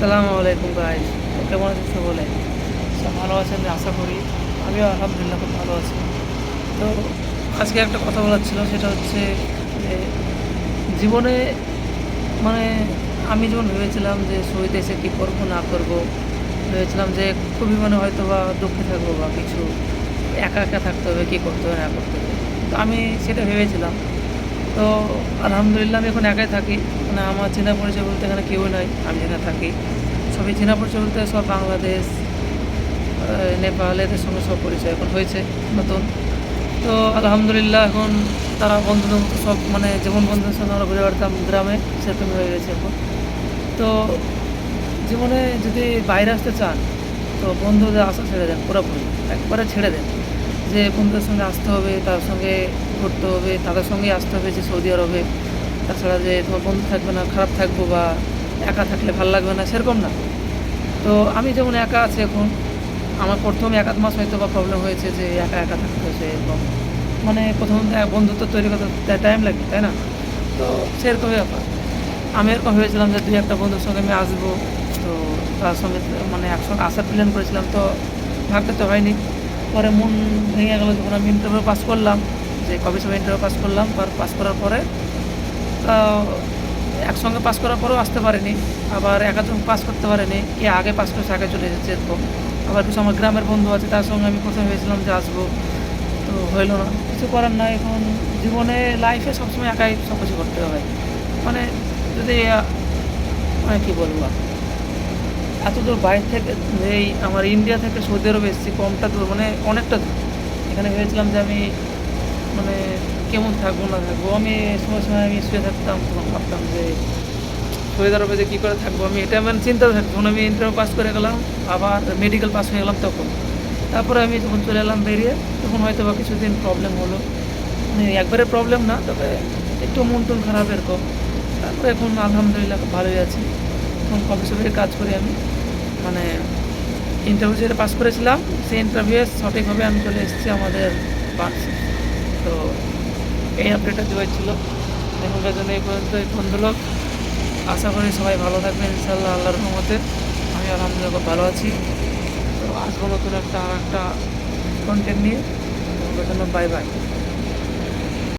আসসালামু আলাইকুম গাইজ কেমন আছেন সকলে? সব ভালো আছেন আশা করি। আমিও আলহামদুলিল্লাহ খুব ভালো আছি। তো আজকে একটা কথা বলার ছিল, সেটা হচ্ছে যে জীবনে মানে আমি যখন ভেবেছিলাম যে শহীদ এসে কী করব, না করব, ভেবেছিলাম যে খুবই মানে হয়তো বা দুঃখে থাকব বা কিছু, একা একা থাকতে হবে, কী করতে হবে, না করতে হবে। তো আমি সেটা ভেবেছিলাম। তো আলহামদুলিল্লাহ আমি এখন একাই থাকি। মানে আমার চেনা পরিচয় বলতে এখানে কেউ নাই, আমি যেখানে থাকি। সবই চেনা পরিচয় বলতে সব বাংলাদেশ নেপাল, এদের সঙ্গে সব পরিচয় এখন হয়েছে, নতুন। তো আলহামদুলিল্লাহ এখন তারা বন্ধুদের সব মানে যেমন বন্ধুদের সঙ্গে আমরা ঘুরে বেড়াতাম গ্রামে সেরকম হয়ে গেছে এখন। তো জীবনে যদি বাইরে আসতে চান, তো বন্ধুদের আসা ছেড়ে দেন, পুরোপুরি, একবারে ছেড়ে দেন। যে বন্ধুদের সঙ্গে আসতে হবে, তার সঙ্গে ঘুরতে হবে, তাদের সঙ্গে আসতে হবে যে সৌদি আরবে। তাছাড়া যে তোমার বন্ধু থাকবে না, খারাপ থাকব বা একা থাকলে ভালো লাগবে না, সেরকম না। তো আমি যেমন একা আছি এখন, আমার প্রথম এক আধ মাস হয়তো বা প্রবলেম হয়েছে যে একা একা থাকতে হয়েছে এরকম মানে প্রথম বন্ধুত্ব তৈরি করতে টাইম লাগে তাই না? তো সেরকমই ব্যাপার। আমি এরকম ভেবেছিলাম যে দুই একটা বন্ধুর সঙ্গে আমি আসব, তো তার সঙ্গে মানে একসঙ্গে আসার প্ল্যান করেছিলাম, তো ভাবতে তো হয়নি। পরে মন ভেঙে গেলো যখন আমি ইন্টারভিউ পাস করলাম, যে কবে সময় ইন্টারভিউ পাস করলাম, পর পাস করার পরে একসঙ্গে পাস করার পরেও আসতে পারেনি, আবার একাদম পাস করতে পারেনি, কে আগে পাস করছে, আগে চলে এসেছে এরকম। আবার কিছু আমার গ্রামের বন্ধু আছে, তার সঙ্গে আমি প্রথমে ভেবেছিলাম যে আসব, তো হইল না। কিছু করার নাই, এখন জীবনে লাইফে সবসময় একাই সব কিছু করতে হয় মানে যদি মানে কী বলব? এত দূর বাইরে থেকে এই আমার ইন্ডিয়া থেকে সৌদি আরবে এসেছি, কমটা দূর মানে অনেকটা দূর। এখানে ভেবেছিলাম যে আমি মানে কেমন থাকব না থাকব। আমি সময় সময় আমি শুয়ে থাকতাম, তখন ভাবতাম যে সৌদি আরবে যে কী করে থাকব। আমি এটা মানে চিন্তা থাকতো যখন আমি ইন্টারভিউ পাস করে গেলাম, আবার মেডিকেল পাস হয়ে গেলাম তখন। তারপরে আমি যখন চলে এলাম বেরিয়ে, তখন হয়তো বা কিছুদিন প্রবলেম হলো। মানে একবারে প্রবলেম না, তবে একটু মন টন খারাপ এরকম। তারপরে এখন আলহামদুলিল্লাহ ভালোই আছি। এখন কফি শপে কাজ করি আমি। মানে ইন্টারভিউ যেটা পাস করেছিলাম, সেই ইন্টারভিউয়ে সঠিকভাবে আমি চলে এসেছি আমাদের বার্ষিক। তো এই আপডেটটা দেওয়ার ছিল। এখনকার জন্য এই পর্যন্ত এই বন্ধুলোক। আশা করি সবাই ভালো থাকবেন ইনশাল্লাহ আল্লাহর রহমতে। আমি আলহামদুলিল্লাহ খুব ভালো আছি। তো আসব নতুন একটা আর একটা কন্টেন্ট নিয়ে জন্য বাই বাই